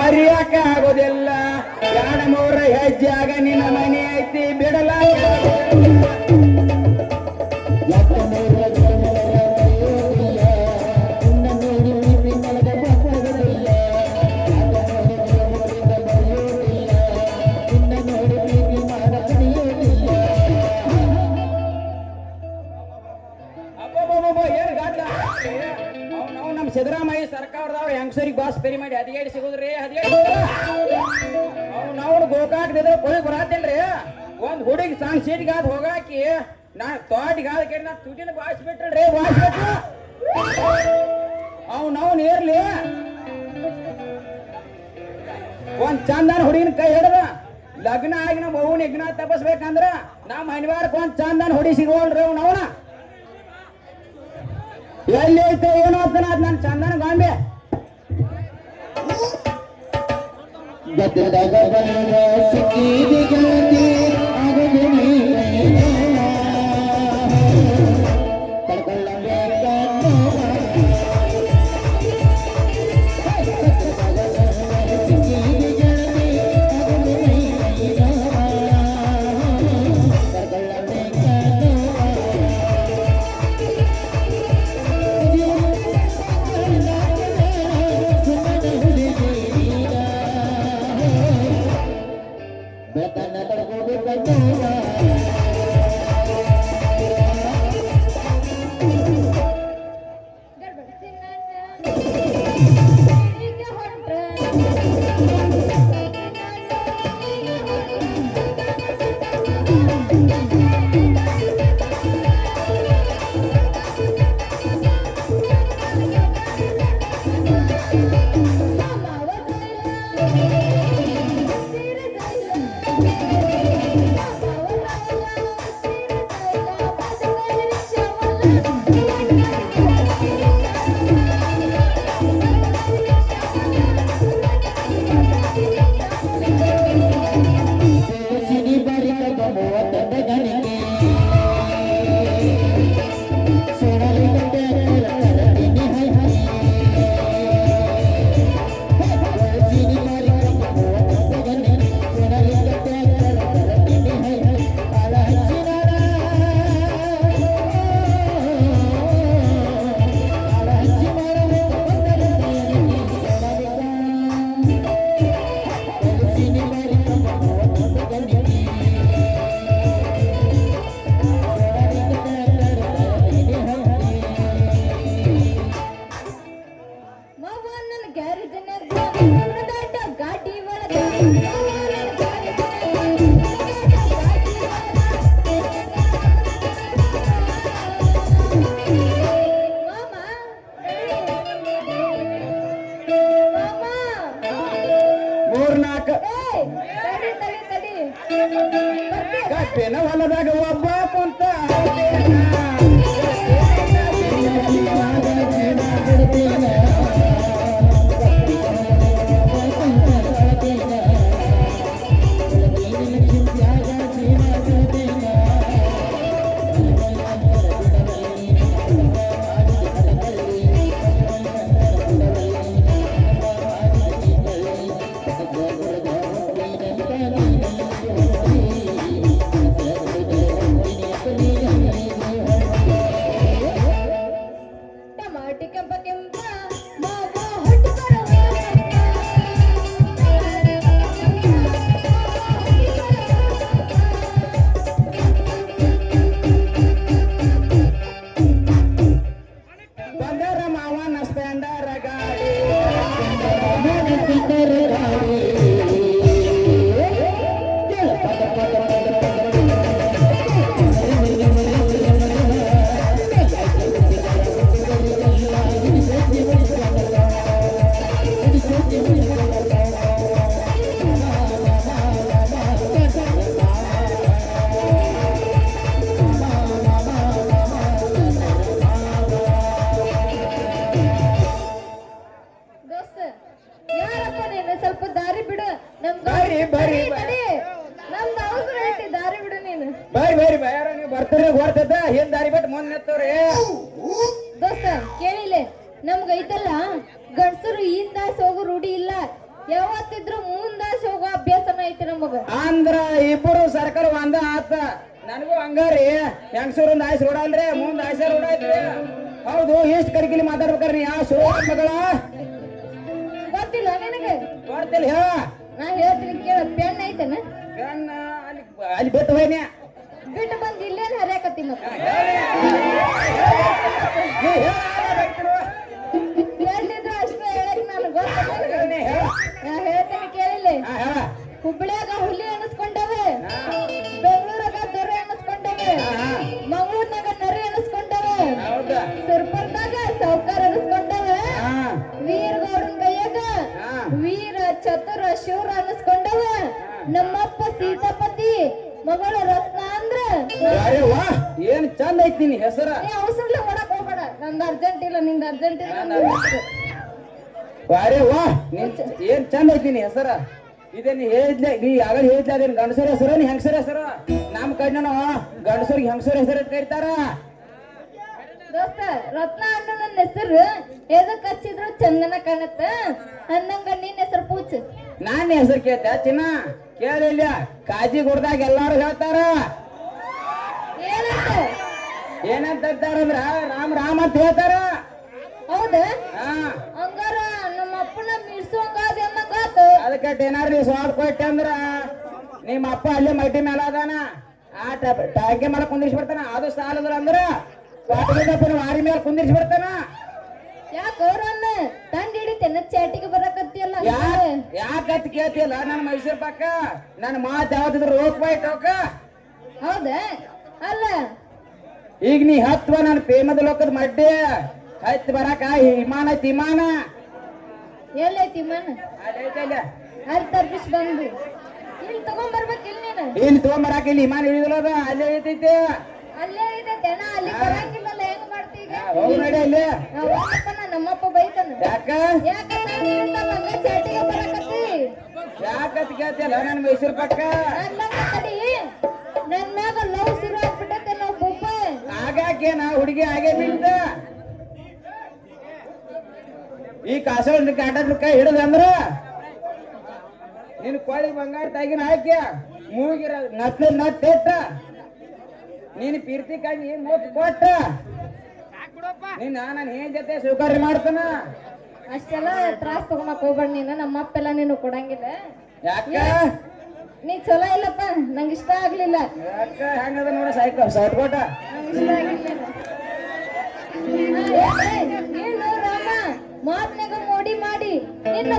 ಮರಿಯಾಕ ಆಗೋದಿಲ್ಲ. ಯಾಣ ಮೂರ ಹೆಜ್ಜಾಗ ನಿನ್ನ ಮನೆ ಐತಿ ಬಿಡಲ? ಪೇರಿ ಮಾಡಿ ಹದಿಗೇಡಿ ಸಿಗುದ್ರಿ ಹದಿಗೇಡಿ ನಾವು ಗೋಕಾಕ್ ಗೋಕಾಕ್ದಿದ್ರೆ ಕೊಳಿ ಬರಾತೇನ್ರಿ ಒಂದ್ ಹುಡುಗಿ ಸಣ್ಣ ಸೀಟ್ಗಾದ ಹೋಗಾಕಿ ನಾ ತೋಟಿಗಾದ ಕೇಳಿ ನಾ ತುಟಿನ ಬಾಸ್ ಬಿಟ್ರಿ ಬಾಸ್ ಬಿಟ್ರು ಅವ್ನ ಅವ್ನು ಏರ್ಲಿ. ಒಂದ್ ಚಂದನ ಹುಡುಗಿನ ಕೈ ಹಿಡ್ದ ಲಗ್ನ ಆಗಿ ನಮ್ಮ ಅವ್ನ ಯಜ್ಞ ತಪಸ್ಬೇಕಂದ್ರ ನಮ್ಮ ಹನಿವಾರಕ್ಕೆ ಒಂದ್ ಚಂದನ ಹುಡಿ ಸಿಗೋಲ್ರಿ ಅವ್ನ. ಎಲ್ಲಿ ಐತೆ, ಏನೋ ಅಂತ ನಾನು ಚಂದನ ಗಾಂಬೆ. गदरग बन रस की विगलती अगन ದೋಸ್ತ ಬರ್ರಿ ಬರ್ರಿ ಬಯಾರ ನೀವು ಬರ್ತೀರಿ ಹೊರ್ತದ ಏನ್ ದಾರಿ ಬಿಟ್ಟು ಮುಂದೆ ನಿಂತವ್ರಿ? ದೋಸ್ತ ಕೇಳಿಲೆ ನಮ್ಗ ಐತಲ್ಲ ಗಂಡಸರು ಈನ್ ದಾಸ್ ಹೋಗೋ ರೂಢಿ ಇಲ್ಲ. ಯಾವತ್ತಿದ್ರು ಮುಂದೆ ಹೋಗೋ ಅಭ್ಯಾಸನ ಐತಿ ನಮಗ. ಅಂದ್ರ ಇಬ್ಬರು ಸರ್ಕಾರ ಒಂದ ಆತ. ನನಗೂ ಹಂಗಾರಿ ಹೆಂಗಸರು ಒಂದು ಆಯ್ಸ್ ರೋಡ ಅಲ್ರಿ? ಮುಂದ್ ಆಯ್ಸ ರೋಡ ಐತ್ರಿ. ಹೌದು ಎಷ್ಟು ಕರಿಕಿಲಿ ಮಾತಾಡ್ಬೇಕ್ರಿ ಯಾವ ಸೋ ಮಗಳ. ಗೊತ್ತಿಲ್ಲ ನಿನಗೆ? ಕೊಡ್ತಿಲ್ಲ ಹೇಳ. ನಾ ಹೇಳ್ತೀನಿ ಕೇಳ ಪೆನ್ ಐತನ? ಪೆನ್ ಅಲ್ಲಿ ಅಲ್ಲಿ ಬಿಟ್ಟು ಹೋಯ್ನೆ ಬಿಟ್ಟು ಬಂದು ಇಲ್ಲೇನು ಹರಿಯಾಕತ್ತಿ ಮತ್ತೆ ನೀ ಹೇಳ ಬೇಕಿರು. ಎಲ್ಲಿದ್ರು ಅಷ್ಟೇ ಹೇಳಕ್ ನಾನು ನೀ ಹೇಳ ನಾ ಹೇಳ್ತೀನಿ ಕೇಳಿಲ್ಲ ಹುಬ್ಳಿಯಾಗ ಹುಲಿ ಅನಿಸ್ಕೊಂಡವೆ. ಬೆಂಗಳೂರಾಗ ದೊರೆ ಅನಿಸ್ಕೊಂಡವೆ. ಮಂಗಳೂರ್ನಾಗ ನರಿ ಅನಿಸ್ಕೊಂಡವೆ ಹೌದಾ ಸೌಕಾರ ಅನಿಸ್ಕೊಂಡವೆ ವೀರಗೌಡನ್ ಕೈಯಾಗ ವೀರ, ಚತುರ ಶಿವರ ಅನಿಸ್ಕೊಂಡವ ನಮ್ಮಪ್ಪ ಸೀತಾಪತಿ, ಮಗಳು ರತ್ನ ಅಂದ್ರ ಅರೆ ವಾ ಏನ್ ಚಂದ ಐತಿ ನಿನ್ ಹೆಸರ. ನೀ ಅವಸರ್ಲೆ ಹೋಗಬೇಡ ಹೋಗ್ಬೇಡ. ನಂದು ಅರ್ಜೆಂಟ್ ಇಲ್ಲ ನಿಂದ ಅರ್ಜೆಂಟ್ ಇಲ್ಲ ವಾರೇ ವಾ. ನಿನ್ ಏನ್ ಚಂದ ಐತಿ ನಿನ್ ಹೆಸರ? ಇದೇ ನೀ ಹೇಳಿದ್ಲೆ ನೀ ಆಗಲ್ ಹೇಳಿದ್ಲ ಅದೇನ್ ಗಂಡಸರ ಹೆಸರ ನೀ ಹೆಂಗಸರ ಹೆಸರ? ನಮ್ ಕಣ್ಣನ ಗಂಡಸರಿಗೆ ಹೆಂಗಸರ ಹೆಸರು ಕರಿತಾರ ದೋಸ್ತ ರತ್ನ ಅಣ್ಣ ನನ್ನ ಹೆಸರು ಎದಕ್ ಹಚ್ಚಿದ್ರು ಚಂದನ ಕಾಣತ್ತ? ಅನ್ನಂಗ ನಿನ್ ಹೆಸರು ಪೂಚ್. ನಾನ್ ಹೆಸರು ಕೇಳ್ತ ಚಿನ್ನ. ಕೇಳಿಲ್ಲ ಕಾಜಿ ಗುಡ್ದಾಗ ಎಲ್ಲಾರು ಹೇಳ್ತಾರ. ಏನಂತ ಏನಂತ ಹೇಳ್ತಾರಂದ್ರ ರಾಮ್ ರಾಮ್ ಅಂತ ಹೇಳ್ತಾರ. ಹೌದಾ. ಹಂಗಾರ ನಮ್ಮ ಅಪ್ಪನ ಮಿಡ್ಸೋಂಗಾದ ಅನ್ನಂಗಾತು ಅದಕ್ಕೆ ಏನಾರ ನೀವು ಸ್ವಾದ ಕೊಟ್ಟೆ ಅಂದ್ರ ನಿಮ್ಮ ಅಪ್ಪ ಅಲ್ಲೇ ಮೈಟಿ ಮೇಲೆ ಅದಾನ. ಆ ಟ್ಯಾಂಕಿ ಮೇಲೆ ಕುಂದಿರ್ಸಿ ಬರ್ತಾನ ಅದು ಸಾಲದ್ರ ಅಂದ್ರ ವಾಟಗಿದ್ದಪ್ಪನ ವಾರಿ ಮೇಲೆ ಕುಂದಿರ್ಸಿ ಬರ್ತಾನ ಯಾಕ ಅವ್ರನ್ನ ತಂಡ ಹಿಡಿತೇನ ಚಾಟಿಗೆ ಬರಕತ್ತಿಯಲ್ಲ ಯಾಕ ಯಾಕತ್ ಕೇಳ್ತಿಲ್ಲ ನನ್ನ ಮೈಸೂರು ಪಕ್ಕ? ನನ್ನ ಮಾತು ಯಾವ್ದಿದ್ರು ರೋಕ್ ಬೈ ಟೋಕ ಹೌದಾ? ಅಲ್ಲ ಈಗ ನೀ ಹತ್ವ ನನ್ನ ಪ್ರೇಮದ ಲೋಕದ ಮಡ್ಡೆ. ಹತ್ ಬರಾಕ ಹಿಮಾನ ತಿಮಾನ ಎಲ್ಲೈತಿ ಮನ್ ಅಲ್ಲೇ ಬಂದು ಇಲ್ಲಿ. ತಗೊಂಡ್ ಬರ್ಬೇಕು ಇಲ್ಲಿ ನೀನು. ಇಲ್ಲಿ ಇಲ್ಲಿ ಇಳಿದಿಲ್ಲ ಅದ. ಅಲ್ಲೇ ಐತೈತಿ ಅಲ್ಲೇ ಇದೆ ತೆನ ಅಲ್ಲಿ ಬರಂಗಿಲ್ಲಲ್ಲ ಹೆಂಗ್ ಮಾಡ್ತಿ ಈಗ? ಹೋಗಿ ನಡಿ ಅಲ್ಲಿ. ನಾವ್ ನಮ್ಮಪ್ಪ ಬೈತಾನ. ಯಾಕ? ಯಾಕ ಹಂಗ ಚಾಟಿಗೆ ಬರಕತ್ತಿ? ಯಾಕತ್ ಕೇಳ್ತಿಯಲ್ಲ ನನ್ನ ಮೈಸೂರ್ ಪಕ್ಕ? ಅಲ್ಲ ತಡಿ ನನ್ ಮ್ಯಾಗ ಲವ್ ಶುರು ಆಗಾಕೇನ ಹುಡುಗಿ ಆಗೇ ಬಿಡ್ತ ಈ ಕಾಸಳ ಕಾಟದ ಕೈ ಹಿಡಿದಂದ್ರ ನಿನ್ ಕೋಳಿ ಬಂಗಾರ ತಾಗಿನ ಹಾಕ್ಯ ಮೂಗಿರ ನಟ್ ಎಟ್ಟ ನೀನ್ ಪೀರ್ತಿ ಕಣ್ಣಿ ಮೂತ್ ಕೊಟ್ಟ ನಿನ್ನ ನಾನು ಏನ್ ಜೊತೆ ಸ್ವೀಕಾರ ಮಾಡ್ತಾನ? ಅಷ್ಟೆಲ್ಲ ತ್ರಾಸ್ ತಗೊಳಕ್ ಹೋಗ್ಬೇಡ ನೀನು ನಮ್ಮ ಅಪ್ಪೆಲ್ಲ ನೀನು ಕೊಡಂಗಿಲ್ಲ. ಯಾಕ? ನೀ ಚಲೋ ಇಲ್ಲಪ್ಪ ನಂಗೆ ಇಷ್ಟ ಆಗ್ಲಿಲ್ಲ. ಹೆಂಗದ ನೋಡ ಸೈಕ ಸಟ್ಕೊಟ ಇಷ್ಟ ಆಗಿಲ್ಲ ಏನು ರಾಮ ಮಾತ್ನಾಗ ಮೋಡಿ ಮಾಡಿ ನಿನ್ನ